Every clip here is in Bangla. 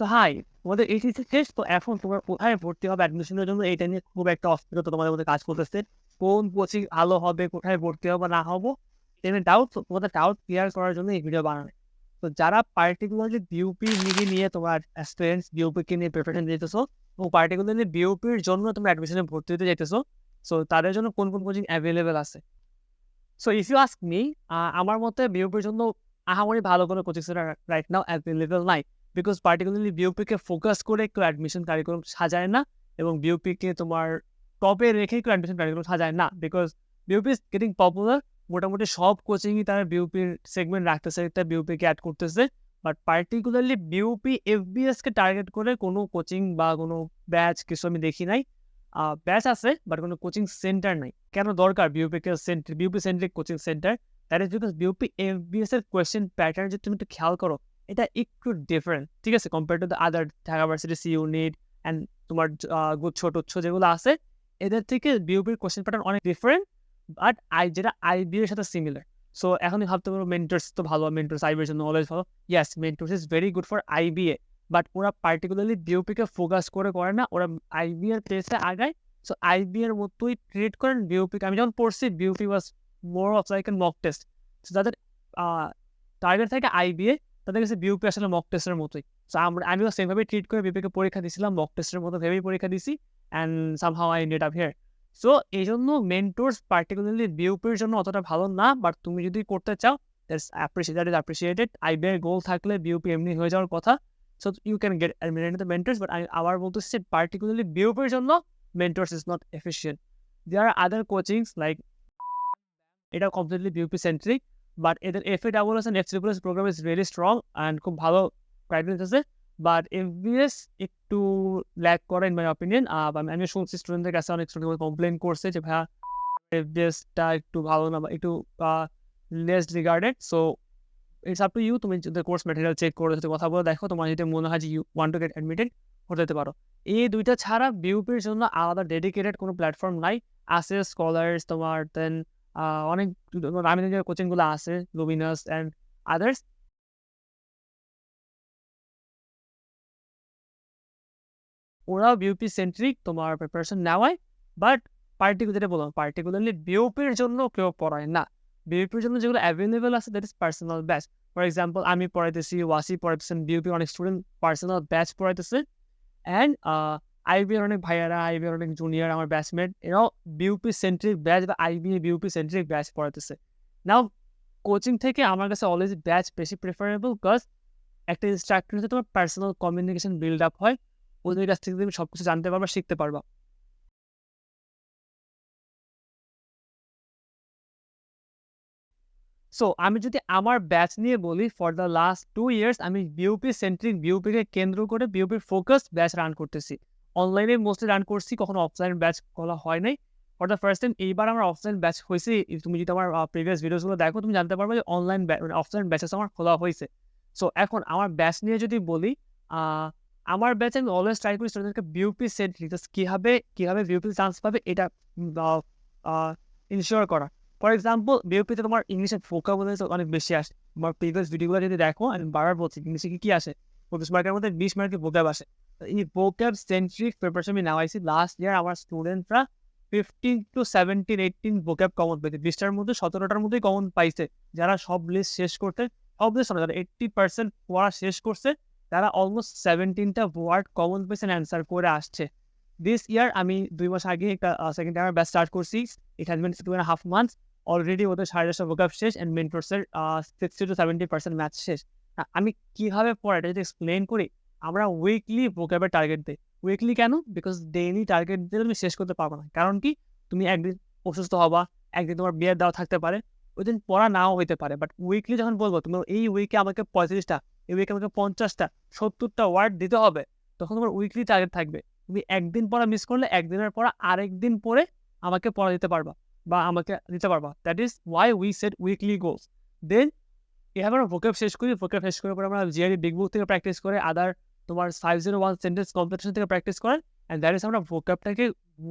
সো হাই তোমাদের শেষ, তো এখন তোমার কোথায় ভর্তি হবে? অ্যাডমিশনের জন্য এইটা নিয়ে খুব একটা তোমাদের মধ্যে কাজ করতেছে। কোন কোচিং ভালো হবে, কোথায় ভর্তি হবে, না হব এখানে ডাউট তোমাদের ডাউট ক্লিয়ার করার জন্য এই ভিডিও বানানো তো যারা পার্টিকুলারলি বিউপি নিয়ে নিয়ে তোমার বিউপিকে নিয়ে প্রিপারেশন দিতেছো, এবং পার্টিকুলারলি বিউপির জন্য তোমরা অ্যাডমিশনে ভর্তি হতে যাইতেছো সো তাদের জন্য কোন কোন কোচিং অ্যাভেলেবেল আছে? So if you ask me আমার মতে বিউপির জন্য আহামরি ভালো কোনো coaching centre right now available নাই। বিকজ পার্টিকুলারলি বিউপিকে ফোকাস করে একটু অ্যাডমিশন কারিকুলাম সাজায় না এবং বিউপিকে তোমার টপে রেখে একটু অ্যাডমিশন কারিকুলাম সাজায় না। Because BUP is getting popular মোটামুটি সব কোচিংই তারা বিউপির সেগমেন্ট রাখতেছে, একটা বিউপিকে অ্যাড করতেছে। বাট পার্টিকুলারলি বিউপি এফবিএসকে টার্গেট করে কোনো কোচিং বা কোনো ব্যাচ কিছু আমি দেখি নাই। ব্যাচ আছে বাট কোনো কোচিং সেন্টার নাই। কেন দরকার বিউপিকে centre BUP centric coaching centre that is because BUP FBS এর কোয়েশ্চেন প্যাটার্ন যদি তুমি একটু খেয়াল করো এটা একটু ডিফারেন্ট ঠিক আছে? Compare to the other Dhaka varsity C unit and তোমার গুচ্ছ টুচ্ছ যেগুলো আছে, এদের থেকে বিউপির কোয়েশ্চেন প্যাটার্ন অনেক ডিফারেন্ট বাট আই যেটা আইবি এর সাথে সিমিলার সো এখনই ভাবতে পারো মেন্টার্স তো ভালো মেন্টার্স আইবি এর জন্য অলওয়েজ ভালো। Yes Mentors is very good for IBA but ওরা পার্টিকুলারলি বিউপিকে ফোকাস করে করে না। ওরা আইবি এর প্লেসে আগায়। সো আইবি এর মতোই ট্রিট করেন বিউপিকে আমি যখন পড়ছি BUP was more of like an mock test so যাদের টার্গেট থাকে আইবিএ তাদের কাছে বিউপি আসলে মক টেস্টের মতোই। সো আমরা, আমিও সেমভাবে ট্রিট করে বিউপিকে পরীক্ষা দিয়েছিলাম মক টেস্টের মতো ভেবেই পরীক্ষা দিছি and somehow I ended up here so এই জন্য মেন্টোর্স পার্টিকুলারলি বিউপির জন্য অতটা ভালো না বাট তুমি যদি করতে চাও that's appreciate that is appreciated IBI goal থাকলে বিউপি এমনি হয়ে যাওয়ার কথা। So you can get admitted the mentors but আমি আবার বলতেছি যে পার্টিকুলারলি বিউপির জন্য mentors is not efficient there are other coachings like এটা কমপ্লিটলি বিউপি সেন্ট্রিক বাট এদের F A double S F triple S programme is really strong and খুব ভালো ক্রাইটেরিয়া আছে বাট এফবিএস একটু ল্যাক করে ইন মাই অপিনিয়ন আমি শুনছি স্টুডেন্টদের কাছে অনেক স্টুডেন্ট কমপ্লেন করছে যে, ভাইয়া এফবিএসটা একটু ভালো না বা একটু less regarded so it's up to you তুমি যদি কোর্স ম্যাটেরিয়াল চেক করে যদি কথা বলে, দেখো তোমার যদি মনে হয় যে you want to get admitted হতে পারো। এই দুইটা ছাড়া বিউপির জন্য আলাদা ডেডিকেটেড কোনো প্ল্যাটফর্ম নাই। আছে স্কলার্স তোমার দেন অনেক নামি দামি কোচিংগুলো আছে লুমিনাস অ্যান্ড আদার্স ওরাও বিউপি সেন্ট্রিক তোমার প্রিপারেশন নেওয়ায় বাট পার্টিকুলার যেটা বললাম পার্টিকুলারলি বিউপির জন্য কেউ পড়ায় না। বিউপির জন্য যেগুলো অ্যাভেলেবেল আছে that is personal batch for example আমি পড়াইতেছি, ওয়াসি পড়াইতেছেন বিউপি অনেক স্টুডেন্ট পার্সোনাল ব্যাচ পড়াইতেছে। অ্যান্ড আইবি এর অনেক ভাইয়ারা আইবি এর অনেক জুনিয়র আমার ব্যাচমেট এরাও বিউপি সেন্ট্রিক ব্যাচ বা আইবি বিউপি সেন্ট্রিক ব্যাচ পড়াতেছে। নাও কোচিং থেকে আমার কাছে অলওয়েজ ব্যাচ বেশি প্রেফারেবল বিকজ একটা ইনস্ট্রাক্টর হচ্ছে তোমার পার্সোনাল কমিউনিকেশন বিল্ড আপ হয়, ওদের কাছ থেকে তুমি সব কিছু জানতে পারবা, শিখতে পারবা। সো আমি যদি আমার ব্যাচ নিয়ে বলি for the last two years আমি বিউপি সেন্ট্রিক বিউপিকে কেন্দ্র করে বিউপির ফোকাস ব্যাচ রান করতেছি। অনলাইনে মোস্টলি রান করছি, কখনো অফলাইন ব্যাচ করা হয় নাই। ফর দ্য ফার্স্ট টাইম এইবার আমার অফলাইন ব্যাচ হয়েছে। তুমি যদি আমার প্রিভিয়াস ভিডিওসগুলো দেখো, তুমি জানতে পারবে যে অনলাইন অফলাইন ব্যাচেস আমার খোলা হয়েছে। সো এখন আমার ব্যাচ নিয়ে যদি বলি আমার ব্যাচে আমি অলওয়েজ ট্রাই করি স্টুডেন্টকে বিউপি সেন্ট্রিক জাস্ট কীভাবে কীভাবে বিউপি চান্স পাবে এটা ইনশিওর করা। ফর এক্সাম্পল বিউপিতে তোমার ইংলিশের ভোকাবুলারি অনেক বেশি আসে। তোমার প্রিভিয়াস ভিডিওগুলো যদি দেখো, আমি বারবার বলছি ইংলিশে কি আসে? পঁচিশ মার্কের মধ্যে বিশ মার্কের ভোকাব আসে। ভোকাব সেন্ট্রিক প্রিপারেশন আমি নেওয়াইছি লাস্ট ইয়ার আমার স্টুডেন্টরা fifteen to seventeen eighteen vocab common পেয়েছে। বিশটার মধ্যে সতেরোটার মধ্যেই কমন পাইছে। যারা সব লিস্ট শেষ করতে সব লিস্ট যারা পার্সেন্ট পড়া শেষ করছে, তারা অলমোস্ট সেভেন্টিনটা ওয়ার্ড কমন পেয়েছেন অ্যান্সার করে আসছে। দিস ইয়ার আমি দুই মাস আগে একটা সেকেন্ড টাইমার ব্যাচ স্টার্ট করছি। It has been two and half months already ওদের সাড়ে চারশো ভোকাপ শেষ and মেন্টরসের sixty to seventy percent math শেষ। আমি কীভাবে পড়া এটা যদি এক্সপ্লেন করি আমরা উইকলি ভোকাবের টার্গেট দিই। উইকলি কেন? বিকজ ডেইলি টার্গেট দিলে তুমি শেষ করতে পারব না। কারণ কি? তুমি একদিন অসুস্থ হবা, একদিন তোমার বিয়ের দেওয়া থাকতে পারে ওই দিন পড়া নাও হইতে পারে। বাট উইকলি যখন বলব, তুমি এই উইকে আমাকে পঁয়ত্রিশটা, এই উইকে আমাকে পঞ্চাশটা, সত্তরটা ওয়ার্ড দিতে হবে, তখন তোমার উইকলি টার্গেট থাকবে। তুমি একদিন পড়া মিস করলে, একদিনের পড়া আরেক দিন পরে আমাকে পড়া দিতে পারবা বা আমাকে দিতে পারবা। That is why we set weekly goals then এভাবে আমরা ভোকেপ শেষ করি ভোকেপ শেষ করে পরে আমরা জিআরই বিগ বুক থেকে প্র্যাকটিস করে আদার তোমার five zero one sentence competition থেকে প্র্যাকটিস করেন অ্যান্ড দ্যাট ইজ আমরা ভোকেপটাকে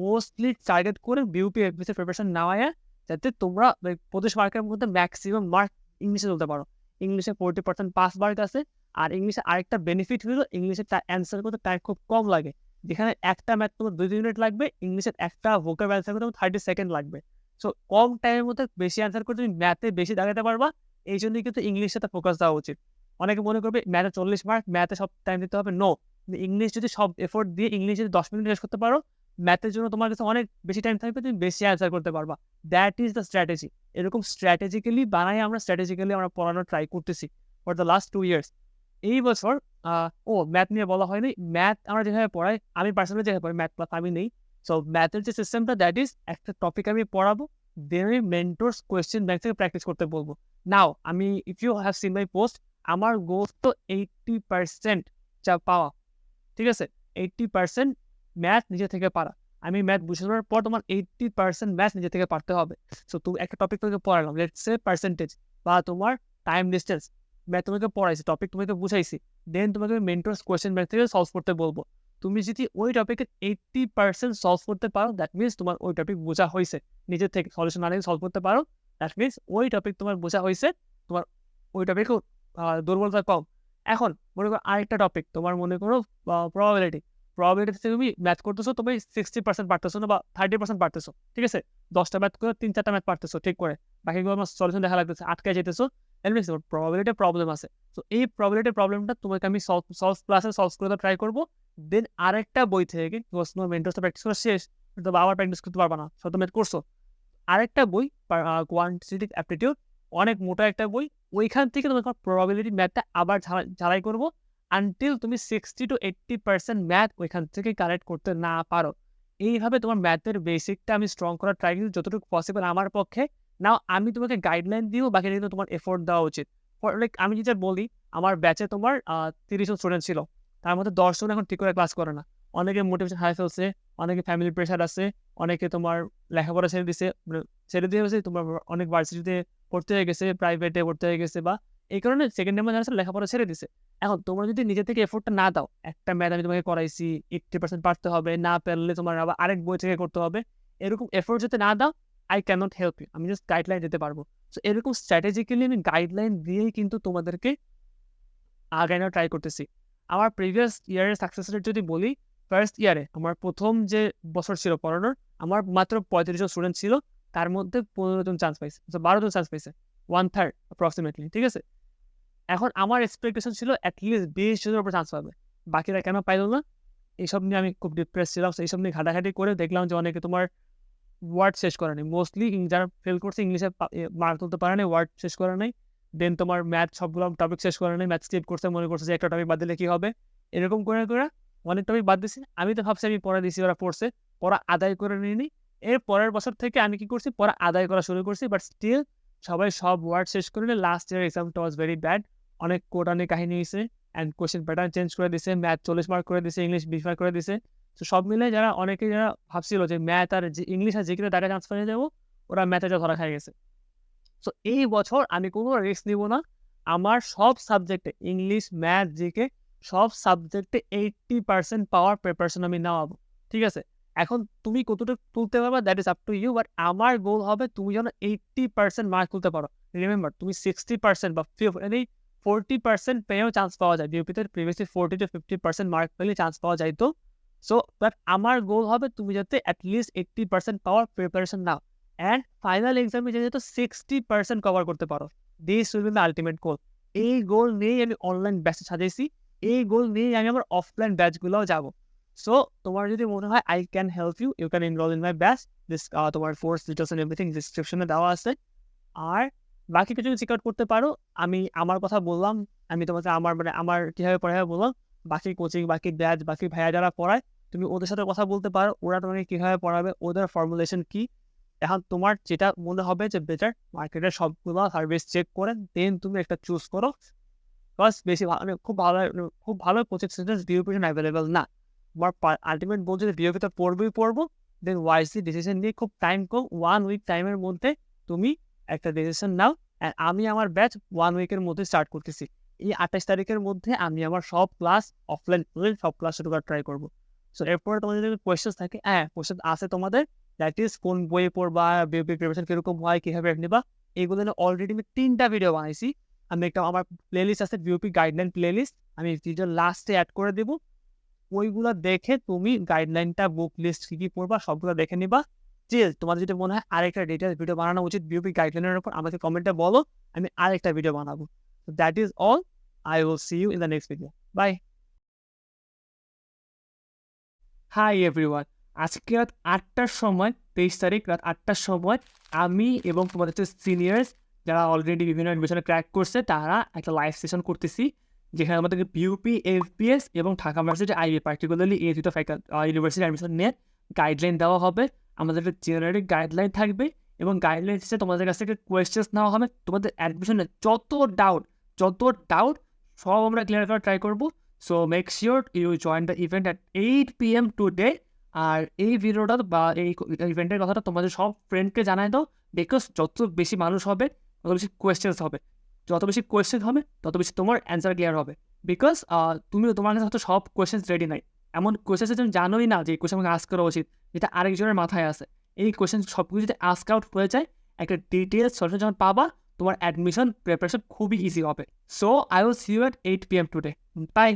মোস্টলি টার্গেট করে বিউপি এফবিসের প্রিপারেশন নেওয়ায় যাতে তোমরা পঁচিশ মার্কের মধ্যে ম্যাক্সিমাম মার্ক ইংলিশে তুলতে পারো। ইংলিশে ফোরটি পার্সেন্ট পাস মার্ক আছে, আর ইংলিশে আরেকটা বেনিফিট হলো ইংলিশে অ্যান্সার করতে টাইম খুব কম লাগে। যেখানে একটা ম্যাথ তোমার দুই মিনিট লাগবে ইংলিশের একটা ভোকাব অ্যান্সার করতে থার্টি সেকেন্ড লাগবে। সো কম টাইমের মধ্যে বেশি অ্যান্সার করে তুমি ম্যাথে বেশি দাঁড়াতে পারবা, এই জন্যই কিন্তু ইংলিশে ফোকাস দেওয়া উচিত। অনেকে মনে করবে ম্যাথে চল্লিশ মার্ক ম্যাথে সব টাইম দিতে হবে। নো ইংলিশ যদি সব এফোর্ট দিয়ে ইংলিশ যদি দশ মিনিট শেষ করতে পারো ম্যাথের জন্য তোমার কাছে অনেক বেশি টাইম থাকবে, তুমি বেশি অ্যান্সার করতে পারবা। দ্যাট ইজ দ্য স্ট্র্যাটেজি এরকম স্ট্র্যাটেজিক্যালি বানাই আমরা স্ট্র্যাটেজিক্যালি আমরা পড়ানোর ট্রাই করতেছি for the last two years এই বছর ও ম্যাথ নিয়ে বলা হয়নি। ম্যাথ আমরা যেভাবে পড়াই, আমি পার্সোনালি যেভাবে পড়াই ম্যাথ ক্লাস আমি নেই। সো ম্যাথের যে সিস্টেমটা দ্যাট ইজ একটা টপিক আমি পড়াবো দেন আমি মেন্টোর্স কোয়েশ্চেন ব্যাংক থেকে প্র্যাকটিস করতে বলব। নাও আমি if you have seen my post আমার গোল তো এইটটি পার্সেন্ট যা পাওয়া, ঠিক আছে? এইটটি পার্সেন্ট ম্যাথ নিজে থেকে পারা। আমি ম্যাথ বুঝানোর পর তোমার এইটটি পার্সেন্ট ম্যাথ নিজে থেকে পারতে হবে। সো তুমি একটা টপিক তোমাকে পড়ালাম লেটস সে পার্সেন্টেজ বা তোমার টাইম ডিস্টেন্স ম্যাথ তোমাকে পড়াইছি টপিক তোমাকে বুঝাইছি। দেন তোমাকে আমি মেন্টোর্স কোয়েশ্চেন ব্যাংক থেকে সলভ করতে বলব। তুমি যদি ওই টপিকের এইটটি পার্সেন্ট সলভ করতে পারো দ্যাট মিনস তোমার ওই টপিক বোঝা হয়েছে নিজের থেকে সলিউশন না সলভ করতে পারো দ্যাট মিনস ওই টপিক তোমার বোঝা হয়েছে তোমার ওই টপিকও দুর্বলতা কম। এখন মনে করো আরেকটা টপিক তোমার মনে করো প্রবাবিলিটি প্রবাবিলিটিতে তুমি ম্যাথ করতেছো, তুমি সিক্সটি পার্সেন্ট পারতেছো না বা থার্টি পার্সেন্ট পারতেছো, ঠিক আছে? দশটা ম্যাথ করে তিন চারটা ম্যাথ পারতেছো, ঠিক করে। বাকিগুলো আমার সলিউশন দেখা লাগতেছে আটকে যেতেছো। প্রবাবিলিটি প্রবলেম আছে। তো এই প্রবাবিলিটি প্রবলেমটা তোমাকে আমি সলভ ক্লাসে সলভ করে ট্রাই করব। দেন আরেকটা বই থেকে তোমার মেন্টার্সটা প্র্যাকটিস করা শেষ। তো আবার প্র্যাকটিস করতে পারবা না। শত ম্যাথ করছ। আরেকটা বই কোয়ান্টিটিভ অ্যাপটিটিউড অনেক মোটা একটা বই, ওইখান থেকে তোমার প্রবাবিলিটি ম্যাথটা আবার ঝালাই করব আনটিল তুমি sixty to eighty percent math ওইখান থেকে কালেক্ট করতে না পারো। এইভাবে তোমার ম্যাথের বেসিকটা আমি স্ট্রং করার ট্রাই করি যতটুকু পসিবল আমার পক্ষে। নাও আমি তোমাকে গাইডলাইন দিও বাকি কিন্তু তোমার এফোর্ট দেওয়া উচিত। লাইক আমি যেটা বলি, আমার ব্যাচে তোমার তিরিশ জন স্টুডেন্ট ছিল। তার মধ্যে দশজন এখন ঠিক করে ক্লাস করে না। অনেকে মোটিভেশন হাই ফেলছে, অনেকে ফ্যামিলি প্রেশার আছে, অনেকে তোমার লেখাপড়া ছেড়ে দিছে মানে ছেড়ে দিয়ে তোমার অনেক ভার্সিটিতে পড়তে হয়ে গেছে প্রাইভেটে পড়তে হয়ে গেছে বা এই কারণে সেকেন্ড টাইমে যারা লেখাপড়া ছেড়ে দিছে। এখন তোমরা যদি নিজে থেকে এফোর্টটা না দাও, একটা ম্যাথ আমি তোমাকে করাইছি এইটটি পার্সেন্ট পারতে হবে, না পারলে তোমার আবার আরেক বই থেকে করতে হবে, এরকম এফোর্ট যদি না দাও I can not help you আমি জাস্ট গাইডলাইন দিতে পারব। সো এরকম স্ট্র্যাটেজিক্যালি আমি গাইডলাইন দিয়েই কিন্তু তোমাদেরকে আগানো ট্রাই করতেছি। আমার প্রিভিয়াস ইয়ারের সাকসেস রেট যদি বলি ফার্স্ট ইয়ারে আমার প্রথম যে বছর ছিল পড়ানোর, আমার মাত্র পঁয়ত্রিশ জন স্টুডেন্ট ছিল তার মধ্যে পনেরো জন চান্স পাইছে বারো জন চান্স পাইছে ওয়ান থার্ড অ্যাপ্রক্সিমেটলি ঠিক আছে? এখন আমার এক্সপেকটেশন ছিল অ্যাটলিস্ট বিশ জনের উপর চান্স পাবে, বাকিরা কেন পাইল না? এইসব নিয়ে আমি খুব ডিপ্রেস ছিলাম এইসব নিয়ে ঘাটাঘাটি করে দেখলাম যে অনেকে তোমার ওয়ার্ড শেষ করে নেই। মোস্টলি যারা ফেল করছে ইংলিশে মার্ক তুলতে পারে নাই ওয়ার্ড শেষ করে নাই। দেন তোমার ম্যাথ সবগুলো টপিক শেষ করে নেই ম্যাথ স্কিপ করছে, মনে করছে যে একটা টপিক বাদ দিলে কী হবে? এরকম করে করে অনেক টপিক বাদ দিছি। আমি তো ভাবছি আমি পড়া দিছি, ওরা পড়ছে, পড়া আদায় করে নিইনি। এর পরের বছর থেকে আমি কি করছি? পড়া আদায় করা শুরু করছি বাট স্টিল সবাই সব ওয়ার্ড শেষ করে নিয়ে লাস্ট ইয়ার এক্সামটা ওয়াজ ভেরি ব্যাড অনেক কোড অনেক কাহিনী হয়েছে অ্যান্ড কোয়েশ্চেন প্যাটার্ন চেঞ্জ করে দিছে ম্যাথ চল্লিশ মার্ক করে দিছে ইংলিশ বিশ মার্ক করে দিছে। তো সব মিলে যারা অনেকে যারা ভাবছিল যে ম্যাথ আর যে ইংলিশ আর যে কিনা টাকা ট্রান্সফার হয়ে যাব, ওরা ম্যাথে যা ধরা খাই গেছে। সো এই বছর আমি কোনো রিস্ক নিব না। আমার সব সাবজেক্টে ইংলিশ ম্যাথ জিকে সব সাবজেক্টে এইটটি পার্সেন্ট পাওয়ার প্রিপারেশন আমি নেওয়াবো ঠিক আছে? এখন তুমি কতটুকু তুলতে পারবা that is up to you but আমার গোল হবে তুমি যেন এইটটি পার্সেন্ট মার্ক তুলতে পারো। রিমেম্বার তুমি সিক্সটি পার্সেন্ট বা এই ফোরটি পার্সেন্ট পেয়েও চান্স পাওয়া যায়। বিউপিতে previously forty to fifty percent mark পেলে চান্স পাওয়া যায় তো। সো বাট আমার গোল হবে তুমি যাতে অ্যাটলিস্ট এইটটি পার্সেন্ট পাওয়ার প্রিপারেশন নাও। অ্যান্ড ফাইনাল এক্সামে যেহেতু সিক্সটি পার্সেন্ট কভার করতে পারো this will be the ultimate goal এই গোল নিয়েই আমি অনলাইন ব্যাচে সাজাইছি। এই গোল নিয়েই আমি আমার অফলাইন ব্যাচগুলোও যাব। সো তোমার যদি মনে হয় I can help you you can enroll in my batch this তোমার ফোর্স ডিটেলস এন্ড এভরিথিং ডিসক্রিপশনে দেওয়া আছে আর বাকি কিছু চেক আউট করতে পারো, আমি আমার কথা বললাম, আমি তোমাকে আমার মানে আমার কীভাবে পড়াই বললাম, বাকি কোচিং বাকি ব্যাচ বাকি ভাইয়া যারা পড়ায়, তুমি ওদের সাথে কথা বলতে পারো, ওরা তোমাকে কীভাবে পড়াবে, ওদের ফর্মুলেশন কী? এখন তোমার যেটা মনে হবে যে বেটার মার্কেটের সবগুলো সার্ভিস চেক করে দেন তুমি একটা চুজ করো। প্লাস বেশি ভালো মানে খুব ভালো খুব ভালো কোচিং সেন্টার বিওপিশন অ্যাভেলেবেল না। তোমার আলটিমেট বলছে যে বিওপিতে পড়বই পড়ব দেন ওয়াইসলি ডিসিশন নিয়ে খুব টাইম কম ওয়ান উইক টাইমের মধ্যে তুমি একটা ডিসিশন নাও। অ্যান্ড আমি আমার ব্যাচ ওয়ান উইকের মধ্যে স্টার্ট করতেছি। এই আঠাশ তারিখের মধ্যে আমি আমার সব ক্লাস অফলাইন সব ক্লাস শুরু করার ট্রাই করব। সো এরপরে তোমাদের যদি কোয়েশ্চেন থাকে হ্যাঁ কোয়েশ্চেন আছে তোমাদের। দ্যাট ইজ কোন বইয়ে পড়বা বিওপি প্রিপারেশন কীরকম হয়, কীভাবে নিবা, এগুলো অলরেডি আমি তিনটা ভিডিও বানাইছি। আমি একটা, আমার প্লেলিস্ট আছে বিওপি গাইডলাইন প্লেলিস্ট আমি ভিডিও লাস্টে অ্যাড করে দেবো। ওইগুলো দেখে তুমি গাইডলাইনটা বুক লিস্ট কী কী পড়বা, সবগুলো দেখে নিবা। যে তোমাদের যদি মনে হয় আরেকটা ডিটেলস ভিডিও বানানো উচিত বিওপি গাইডলাইনের উপর আমাকে কমেন্টে বলো, আমি আরেকটা ভিডিও বানাবো। That is all I will see you in the next video bye hi everyone আজকে রাত আটটার সময়, তেইশ তারিখ রাত আটটার সময়, আমি এবং তোমাদের সিনিয়র্স যারা অলরেডি বিভিন্ন অ্যাডমিশনে ক্র্যাক করছে, তারা একটা লাইভ সেশন করতেছি। যেখানে আমাদেরকে বিউপি এফপিএস এবং ঢাকা ভার্সিটি আইবি পার্টিকুলারলি এই দুটো ফ্যাকাল ইউনিভার্সিটি অ্যাডমিশন নিয়ে গাইডলাইন দেওয়া হবে। আমাদের একটা জেনারেল গাইডলাইন থাকবে এবং গাইডলাইন হিসেবে তোমাদের কাছ থেকে কোয়েশ্চেন্স নেওয়া হবে। তোমাদের অ্যাডমিশনে যত ডাউট যত ডাউট সব আমরা ক্লিয়ার করার ট্রাই করব। So make sure you join the event at eight P M today আর এই ভিডিওটা বা এই ইভেন্টের কথাটা তোমাদের সব ফ্রেন্ডকে জানাই দাও বিকজ যত বেশি মানুষ হবে, তত বেশি কোয়েশ্চেন্স হবে। যত বেশি কোয়েশ্চেন হবে, তত বেশি তোমার অ্যান্সার ক্লিয়ার হবে। বিকজ তুমিও তোমার কাছে হয়তো সব কোয়েশ্চেন্স রেডি নাই। এমন কোয়েশ্চেন্স তুমি জানোই না যে এই কোয়েশ্চেন আমাকে আস্ক করা উচিত, যেটা আরেকজনের মাথায় আছে। এই কোয়েশ্চেন সবকিছু যদি আস্ক আউট হয়ে যায়, একটা ডিটেলস সলিউশন যখন পাবা, তোমার অ্যাডমিশন প্রিপারেশন খুবই ইজি হবে। So I will see you at eight P M today bye